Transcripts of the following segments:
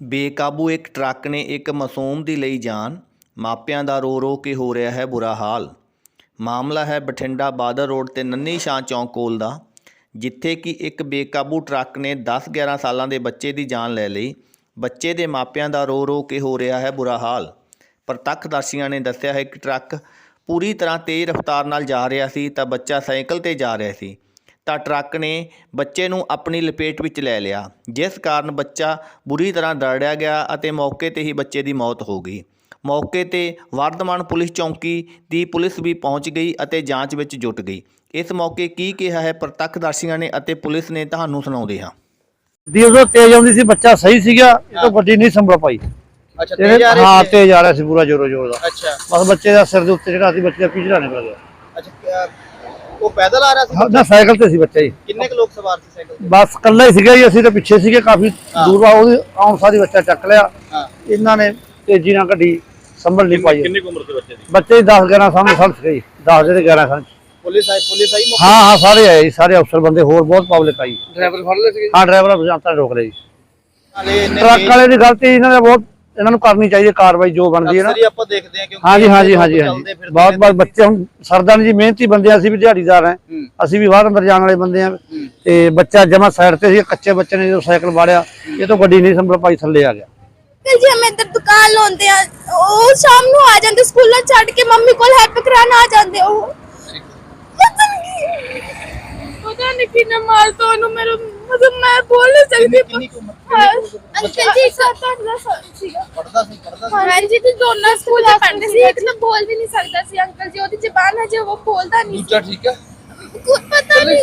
ਬੇਕਾਬੂ ਇੱਕ ਟਰੱਕ ਨੇ ਇੱਕ ਮਾਸੂਮ ਦੀ ਲਈ ਜਾਨ। ਮਾਪਿਆਂ ਦਾ ਰੋ ਰੋ ਕੇ ਹੋ ਰਿਹਾ ਹੈ ਬੁਰਾ ਹਾਲ। ਮਾਮਲਾ ਹੈ ਬਠਿੰਡਾ ਬਾਦਰ ਰੋਡ ਤੇ ਨੰਨੀ ਸ਼ਾਹ ਚੌਂਕ ਕੋਲ ਦਾ, ਜਿੱਥੇ ਕਿ ਇੱਕ ਬੇਕਾਬੂ ਟਰੱਕ ਨੇ 10-11 ਸਾਲਾਂ ਦੇ ਬੱਚੇ ਦੀ ਜਾਨ ਲੈ ਲਈ। ਬੱਚੇ ਦੇ ਮਾਪਿਆਂ ਦਾ ਰੋ ਰੋ ਕੇ ਹੋ ਰਿਹਾ ਹੈ ਬੁਰਾ ਹਾਲ। ਪ੍ਰਤੱਖਦਰਸ਼ੀਆਂ ਨੇ ਦੱਸਿਆ ਹੈ ਕਿ ਟਰੱਕ ਪੂਰੀ ਤਰ੍ਹਾਂ ਤੇਜ਼ ਰਫ਼ਤਾਰ ਨਾਲ ਜਾ ਰਿਹਾ ਸੀ ਤਾਂ ਬੱਚਾ ਸਾਈਕਲ ਤੇ ਜਾ ਰਿਹਾ ਸੀ। ਤਾਂ ਟਰੱਕ ਨੇ ਬੱਚੇ ਨੂੰ ਆਪਣੀ ਲਪੇਟ ਵਿੱਚ ਲੈ ਲਿਆ ਜਿਸ ਕਾਰਨ ਬੱਚਾ ਬੁਰੀ ਤਰ੍ਹਾਂ ਦਰੜਿਆ ਗਿਆ ਅਤੇ ਮੌਕੇ ਤੇ ਹੀ ਬੱਚੇ ਦੀ ਮੌਤ ਹੋ ਗਈ। ਮੌਕੇ ਤੇ ਵਰਧਮਾਨ ਪੁਲਿਸ ਚੌਂਕੀ ਦੀ ਪੁਲਿਸ ਵੀ ਪਹੁੰਚ ਗਈ ਅਤੇ ਜਾਂਚ ਵਿੱਚ ਜੁਟ ਗਈ। ਇਸ ਮੌਕੇ ਕੀ ਕਿਹਾ ਹੈ ਪ੍ਰਤੱਖਦਰਸ਼ੀਆਂ ਨੇ ਅਤੇ ਪੁਲਿਸ ਨੇ ਤੁਹਾਨੂੰ ਸੁਣਾਉਂਦੇ ਹਾਂ। ਦੀ ਉਦੋਂ ਤੇਜ਼ ਆਉਂਦੀ ਸੀ ਬੱਚਾ ਸਹੀ ਸੀਗਾ ਇਹ ਤੋਂ ਗੱਡੀ ਨਹੀਂ ਸੰਭਲ ਪਾਈ ਅੱਛਾ ਤੇਜ਼ ਆ ਰਹੇ ਹਾਂ ਸੀ? ਤੇਜ਼ ਆ ਰਿਹਾ ਸੀ ਪੂਰਾ ਜ਼ੋਰੋ ਜ਼ੋਰ ਦਾ। ਅੱਛਾ। ਬਸ ਬੱਚੇ ਦਾ ਸਿਰ ਦੇ ਉੱਤੇ ਜਿਹੜਾ ਸੀ ਬੱਚੇ ਦਾ ਪਿਛੜਾ ਨਿਕਲ ਗਿਆ ਅੱਛਾ ਉਹ ਪੈਦਲ ਆ ਰਿਹਾ ਸੀ ਹਾਂ, ਨਾ ਸਾਈਕਲ ਤੇ ਸੀ ਬੱਚਾ ਜੀ। ਕਿੰਨੇ ਕੁ ਲੋਕ ਸਵਾਰ ਸੀ ਸਾਈਕਲ ਤੇ? ਬਸ ਇਕੱਲਾ ਹੀ ਸੀਗਾ ਜੀ ਅਸੀਂ ਤਾਂ ਪਿੱਛੇ ਸੀਗੇ ਕਾਫੀ ਦੂਰ ਆ ਉਹਦੀ ਆਉਣ ਸਾਰੀ ਬੱਚਾ ਚੱਕ ਲਿਆ। ਹਾਂ। ਇਹਨਾਂ ਨੇ ਤੇਜ਼ੀ ਨਾਲ ਗੱਡੀ ਸੰਭਲ ਨਹੀਂ ਪਾਈ। ਕਿੰਨੀ ਕੁ ਉਮਰ ਦੇ ਬੱਚੇ ਦੀ? ਬੱਚੇ 10 11 ਸਾਲ ਸਾਲ ਸੀਗੇ ਜੀ 10 ਦੇ 11 ਸਾਲ ਪੁਲਿਸ ਆਈ ਪੁਲਿਸ ਆਈ ਮੌਕੇ ਹਾਂ ਹਾਂ ਸਾਰੇ ਆਏ ਜੀ ਸਾਰੇ ਅਫਸਰ ਬੰਦੇ ਹੋਰ ਬਹੁਤ ਪਬਲਿਕ ਆਈ। ਡਰਾਈਵਰ ਫੜ ਲਏ ਸੀਗੇ? ਹਾਂ ਡਰਾਈਵਰ ਬਜਾਂਤਾ ਰੋਕ ਲਿਆ ਜੀ। ਨਾਲੇ ਇੰਨੇ ਟਰੱਕ ਵਾਲੇ ਦੀ ਗਲਤੀ ਇਹਨਾਂ ਨੇ ਬਹੁਤ ਇਹਨਾਂ ਨੂੰ ਕਰਨੀ ਚਾਹੀਦੀ ਹੈ ਕਾਰਵਾਈ ਜੋ ਬਣਦੀ ਹੈ ਨਾ। ਅਕਸਰ ਆਪਾਂ ਦੇਖਦੇ ਹਾਂ ਕਿਉਂਕਿ ਹਾਂਜੀ ਹਾਂਜੀ ਹਾਂਜੀ ਹਾਂਜੀ। ਬਹੁਤ। ਬਹੁਤ ਬੱਚੇ ਹੁਣ ਸਰਦਾਰ ਜੀ ਮਿਹਨਤੀ ਬੰਦੇ ਆ, ਅਸੀਂ ਵੀ ਦਿਹਾੜੀਦਾਰ ਹੂੰ। ਅਸੀਂ ਵੀ ਬਾਹਰ ਅੰਦਰ ਜਾਣ ਵਾਲੇ ਬੰਦੇ ਆ। ਤੇ ਬੱਚਾ ਜਮਾ ਸਾਈਡ ਤੇ ਸੀ ਕੱਚੇ ਬੱਚੇ ਨੇ ਜਦੋਂ ਸਾਈਕਲ ਵਾੜਿਆ ਇਹ ਤੋਂ ਗੱਡੀ ਨਹੀਂ ਸੰਭਲ ਪਾਈ ਥੱਲੇ ਆ ਗਿਆ। ਅੰਕਲ ਜੀ ਹਮ ਇੱਧਰ ਦੁਕਾਨ ਲਾਉਂਦੇ ਆ। ਉਹ ਸ਼ਾਮ ਨੂੰ ਆ ਜਾਂਦੇ ਸਕੂਲੋਂ ਛੱਡ ਕੇ ਮੰਮੀ ਕੋਲ ਹੈਲਪ ਕਰਾਉਣ ਆ ਜਾਂਦੇ ਉਹ। ਪਤਾ ਨਹੀਂ ਪਤਾ ਨਹੀਂ ਕਿੰਨਾ ਮਾਰ ਤੋਂ ਉਹਨੂੰ ਮੇਰੇ ਮਤਲਬ ਮੈਂ ਬੋਲ ਨਹੀਂ ਸਕਦੀ ਕਿੰਨੀ ਕੁ ਉਮਰ ਅੰਕਲ ਜੀ ਸੱਤ ਅੱਠ ਦਾ ਸਾਲ ਸੀਗਾ। ਪੜਦਾ ਸੀ ਪੜਦਾ ਸੀ। ਹਾਂਜੀ ਤੇ ਦੋਨੋਂ ਸਕੂਲ ਚ ਪੜ੍ਹਦੇ ਸੀ ਇੱਕ ਤਾਂ ਬੋਲ ਵੀ ਨਹੀਂ ਸਕਦਾ ਸੀ ਅੰਕਲ ਜੀ ਉਹਦੀ ਜ਼ਬਾਨ ਹੈ ਜੋ ਉਹ ਬੋਲਦਾ ਨਹੀਂ ਦੂਜਾ ਠੀਕ ਹੈ? ਕੁਝ ਪਤਾ ਨਹੀਂ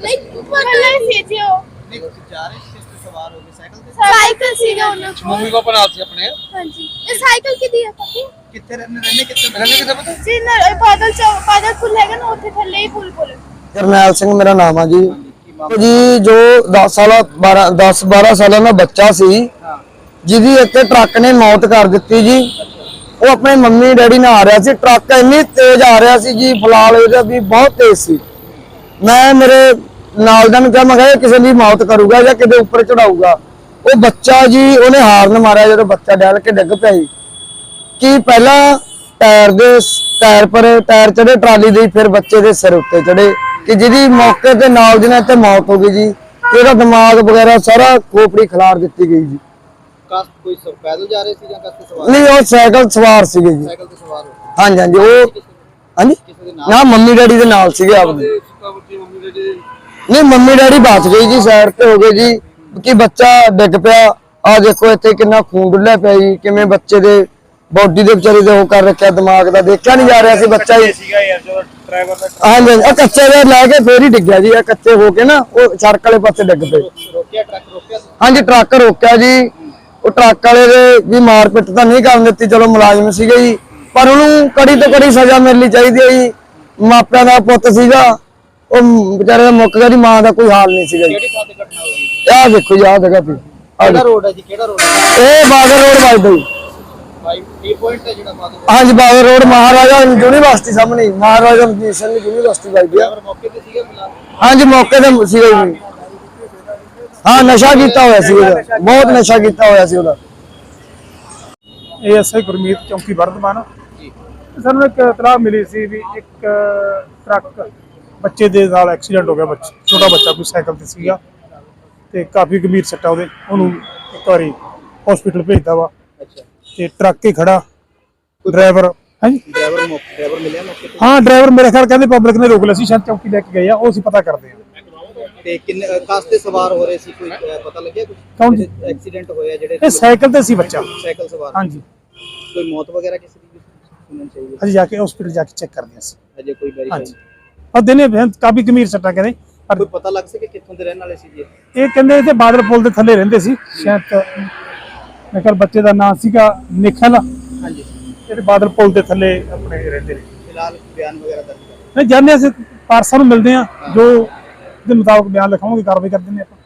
ਨਹੀਂ ਪਤਾ ਨਹੀਂ। ਸੀ ਜੀ ਉਹ। ਨਹੀਂ ਜਾ ਰਹੇ ਸੀ ਕਿਸ ਤੇ ਸਵਾਰ ਹੋ ਕੇ ਸਾਈਕਲ ਤੇ? ਸਾਈਕਲ ਸੀਗਾ ਉਹਨਾਂ ਕੋਲ। ਮੰਮੀ ਪਾਪਾ ਨਾਲ ਸੀ ਆਪਣੇ? ਹਾਂਜੀ। ਇਹ ਸਾਈਕਲ ਕਿਦੀ ਹੈ ਪਤਾ ਕਿੱਥੇ ਰਹਿੰਦੇ ਰਹਿੰਦੇ ਕਿੱਥੇ? ਰਹਿੰਦੇ ਕਿੱਥੇ ਪਤਾ? ਜੀ ਨਾ ਇਹ ਬਾਦਲ ਚੌ ਬਾਦਲ ਪੁੱਲ ਹੈਗਾ ਨਾ ਉੱਥੇ ਥੱਲੇ ਹੀ ਪੁੱਲ ਪੁੱਲ ਜਰਨੈਲ ਸਿੰਘ ਮੇਰਾ ਨਾਮ ਆ ਜੀ। ਜੀ, ਜੋ 10 ਸਾਲਾ 12 10 12 ਸਾਲਾਂ ਦਾ ਬੱਚਾ ਸੀ, ਜਿਹਦੀ ਇੱਥੇ ਟਰੱਕ ਨੇ ਮੌਤ ਕਰ ਦਿੱਤੀ ਜੀ। ਉਹ ਆਪਣੇ ਮੰਮੀ ਡੈਡੀ ਨਾਲ ਆ ਰਿਹਾ ਸੀ। ਟਰੱਕ ਇੰਨੀ ਤੇਜ਼ ਆ ਰਿਹਾ ਸੀ ਜੀ, ਫਿਲਹਾਲ ਇਹਦਾ ਵੀ ਬਹੁਤ ਤੇਜ਼ ਸੀ। ਮੈਂ ਮੇਰੇ ਨਾਲ ਦਾ ਨੂੰ ਕਿਹਾ, ਮੈਂ ਕਿਹਾ ਕਿਸੇ ਦੀ ਮੌਤ ਕਰੂਗਾ ਜਾਂ ਕਿਤੇ ਉੱਪਰ ਚੜਾਊਗਾ। ਉਹ ਬੱਚਾ ਜੀ, ਉਹਨੇ ਹਾਰਨ ਮਾਰਿਆ ਜਦੋਂ ਬੱਚਾ ਡੈਲ ਕੇ ਡਿੱਗ ਪਿਆ ਜੀ ਕਿ ਪਹਿਲਾਂ ਟਾਇਰ ਦੇ ਟਾਇਰ ਪਰ, ਟਾਇਰ ਚੜੇ ਟਰਾਲੀ ਦੇ ਫਿਰ ਬੱਚੇ ਦੇ ਸਿਰ ਉੱਤੇ ਚੜੇ ਕਿ ਜਿਹਦੀ ਮੌਕੇ ਤੇ ਨਾਲ ਦੀ ਨਾਲ ਤੇ ਮੌਤ ਹੋ ਗਈ ਜੀ ਤੇ ਇਹਦਾ ਦਿਮਾਗ ਵਗੈਰਾ ਸਾਰਾ ਖੋਪੜੀ ਖਿਲਾਰ ਦਿੱਤੀ ਗਈ ਜੀ। ਕਾਸ ਕੋਈ ਪੈਦਲ ਜਾ ਰਹੇ ਸੀ ਜਾਂ ਕਾਸ ਤੇ ਸਵਾਰ? ਨਹੀਂ ਉਹ ਸਾਈਕਲ ਸਵਾਰ ਸੀਗੇ ਜੀ। ਸਾਈਕਲ ਤੇ ਸਵਾਰ ਹੋ ਹਾਂਜੀ ਹਾਂਜੀ ਉਹ ਹਾਂਜੀ? ਕਿਸੇ ਦੇ ਨਾਲ? ਨਾ ਮੰਮੀ ਡੈਡੀ ਦੇ ਨਾਲ ਸੀਗੇ ਆਪਦੇ ਮੰਮੀ ਡੈਡੀ ਨਹੀਂ ਮੰਮੀ ਡੈਡੀ ਬਚ ਗਈ ਜੀ ਸਾਈਡ ਤੇ ਹੋ ਗਏ ਜੀ। ਕਿ ਬੱਚਾ ਡਿੱਗ ਪਿਆ। ਆ ਦੇਖੋ ਇੱਥੇ ਕਿੰਨਾ ਖੂਨ ਡੁੱਲਿਆ ਪਿਆ ਜੀ ਕਿਵੇਂ ਬੱਚੇ ਦੇ ਬੋਡੀ ਦੇ ਵਿਚਾਰੇ ਦੇ ਉਹ ਕਰ ਰੱਖਿਆ ਦਿਮਾਗ ਦਾ। ਦੇਖਿਆ ਨਹੀਂ ਜਾ ਰਿਹਾ ਸੀ ਬੱਚਾ ਜੀ। ਸੀਗਾ ਯਾਰ ਜਦੋਂ ਡਰਾਈਵਰ ਦਾ ਹਾਂਜੀ ਕੱਚੇ ਦੇ ਲੈ ਕੇ ਫੇਰ ਹੀ ਡਿੱਗਿਆ ਜੀ ਇਹ ਕੱਚੇ ਹੋ ਕੇ ਨਾ ਉਹ ਸੜਕ ਵਾਲੇ ਪਾਸੇ ਡਿੱਗ ਪਏ। ਰੋਕਿਆ ਟਰੱਕ ਰੋਕਿਆ ਸੀ? ਹਾਂਜੀ ਟਰੱਕ ਰੋਕਿਆ ਜੀ। ਉਹ ਟਰੱਕ ਵਾਲੇ ਦੇ ਵੀ ਮਾਰ ਪਿੱਟ ਤਾਂ ਨਹੀਂ ਕਰਨ ਦਿੱਤੀ ਚਲੋ ਮੁਲਾਜ਼ਮ ਸੀਗੇ ਜੀ। ਪਰ ਉਹਨੂੰ ਕੜੀ ਤੋਂ ਕੜੀ ਸਜ਼ਾ ਮਿਲਣੀ ਚਾਹੀਦੀ ਹੈ ਜੀ। ਮਾਪਿਆਂ ਦਾ ਪੁੱਤ ਸੀਗਾ ਉਹ ਵਿਚਾਰੇ ਦਾ ਮੁੱਕ ਗਿਆ ਦੀ ਮਾਂ ਦਾ ਕੋਈ ਹਾਲ ਨਹੀਂ ਸੀਗਾ ਜੀ। ਕਿਹੜੀ ਥਾਂ ਤੇ ਘਟਨਾ ਹੋਈ? ਆਹ ਦੇਖੋ ਜੀ ਆਹ ਜਗ੍ਹਾ ਤੇ। ਆਹ ਕਿਹੜਾ ਦੇਖੋ। ਰੋਡ ਹੈ ਜੀ? ਕਿਹੜਾ ਰੋਡ ਹੈ? ਇਹ ਬਾਗਰ ਰੋਡ ਵੱਜਦਾ ਜੀ। ਟੀ ਪੁਆਇੰਟ ਹੈ ਜਿਹੜਾ ਬਾਦਲ ਹਾਂਜੀ ਬਾਗਰ ਰੋਡ ਮਹਾਰਾਜਾ ਯੂਨੀਵਰਸਿਟੀ ਸਾਹਮਣੇ ਹੀ, ਮਹਾਰਾਜਾ ਰਣਜੀਤ ਸਿੰਘ ਯੂਨੀਵਰਸਿਟੀ ਵੱਜਦੀ ਆ ਡਰਾਈਵਰ ਮੌਕੇ ਤੇ ਸੀਗਾ ਫਿਲਹਾਲ? ਹਾਂਜੀ ਮੌਕੇ ਤੇ ਸੀਗਾ ਜੀ। ਹਾਂ ਨਸ਼ਾ ਕੀਤਾ ਹੋਇਆ ਸੀ ਉਹਦਾ। ਬਹੁਤ ਨਸ਼ਾ ਕੀਤਾ ਹੋਇਆ ਸੀ ਉਹਦਾ। ਇਹ ਐਸਆਈ ਗੁਰਮੀਤ ਚੌਂਕੀ ਵਰਧਮਾਨ। ਜੀ। ਸਾਨੂੰ ਇੱਕ ਇਤਲਾਹ ਮਿਲੀ ਸੀ ਵੀ ਇੱਕ ਟਰੱਕ ਬੱਚੇ ਦੇ ਨਾਲ ਐਕਸੀਡੈਂਟ ਹੋ ਗਿਆ ਬੱਚਾ ਛੋਟਾ ਬੱਚਾ ਕੋਈ ਸਾਈਕਲ ਤੇ ਸੀਗਾ। ਤੇ ਕਾਫੀ ਗੰਭੀਰ ਸੱਟਾ ਉਹਦੇ ਉਹਨੂੰ ਇੱਕ ਵਾਰੀ ਹਸਪੀਟਲ ਭੇਜਤਾ ਵਾ। ਅੱਛਾ। ਤੇ ਟਰੱਕ ਹੀ ਖੜਾ। ਡਰਾਈਵਰ ਹਾਂਜੀ? ਡਰਾਈਵਰ ਮੌਕੇ ਡਰਾਈਵਰ ਮਿਲਿਆ ਮੌਕੇ ਤੇ? ਹਾਂ ਡਰਾਈਵਰ ਮੇਰੇ ਖਿਆਲ ਕਹਿੰਦੇ ਪਬਲਿਕ ਨੇ ਰੋਕ ਲਿਆ ਸੀ ਸ਼ਾਇਦ ਚੌਂਕੀ ਲੈ ਕੇ ਗਏ ਆ ਉਹ ਅਸੀਂ ਪਤਾ ਕਰਦੇ ਹਾਂ। ਤੇ ਕਿੰਨੇ ਅ, ਕਾਸ ਤੇ ਸਵਾਰ ਹੋ ਰਹੇ ਸੀ ਕੋਈ ਅ, ਪਤਾ ਲੱਗਿਆ ਕੁਝ ਕੌਣ? ਜੀ? ਐਕਸੀਡੈਂਟ ਹੋਇਆ ਜਿਹੜੇ ਇਹ ਸਾਈਕਲ ਤੇ ਸੀ ਬੱਚਾ। ਸਾਈਕਲ ਸਵਾਰ। ਹਾਂਜੀ। ਕੋਈ ਮੌਤ ਵਗੈਰਾ ਕਿਸੇ ਦੀ ਸੁਣਨ ਚਾਹੀਏ ਅਸੀਂ ਜਾ ਕੇ ਹਸਪੀਟਲ ਜਾ ਕੇ ਚੈੱਕ ਕਰਦੇ ਹਾਂ ਅਸੀਂ। ਅਜੇ ਕੋਈ ਵੈਰੀਫਾਈ ਹਾਂਜੀ। ਔਰ ਦਿਨੇ ਬੇਹਦ ਕਾਫੀ ਗੰਭੀਰ ਸੱਟਾਂ ਕਹਿੰਦੇ ਪਰ ਕੋਈ ਪਤਾ ਲੱਗ ਸਕੇ ਕਿੱਥੋਂ ਦੇ ਰਹਿਣ ਵਾਲੇ ਸੀ ਜੀ? ਇਹ? ਇਹ ਕਹਿੰਦੇ ਇੱਥੇ ਬਾਦਲ ਪੁਲ ਦੇ ਥੱਲੇ ਰਹਿੰਦੇ ਸੀ ਸ਼ਾਇਦ ਮੇਰੇ ਖਿਆਲ ਬੱਚੇ ਦਾ ਨਾਮ ਸੀਗਾ ਨਿਖਲ ਹਾਂਜੀ। ਇਹਦੇ ਬਾਦਲ ਪੁਲ ਦੇ ਥੱਲੇ ਆਪਣੇ ਰਹਿੰਦੇ ਨੇ। ਫਿਲਹਾਲ ਬਿਆਨ ਵਗੈਰਾ ਦਰਜ ਨਹੀਂ ਜਾਂਦੇ ਅਸੀਂ ਪਾਰਸਾ ਨੂੰ ਮਿਲਦੇ ਆ ਜੋ ਦੇ ਮੁਤਾਬਕ ਬਿਆਨ ਲਿਖਾਵਾਂਗੇ ਕਾਰਵਾਈ ਕਰ ਦਿੰਦੇ ਆਪਾਂ।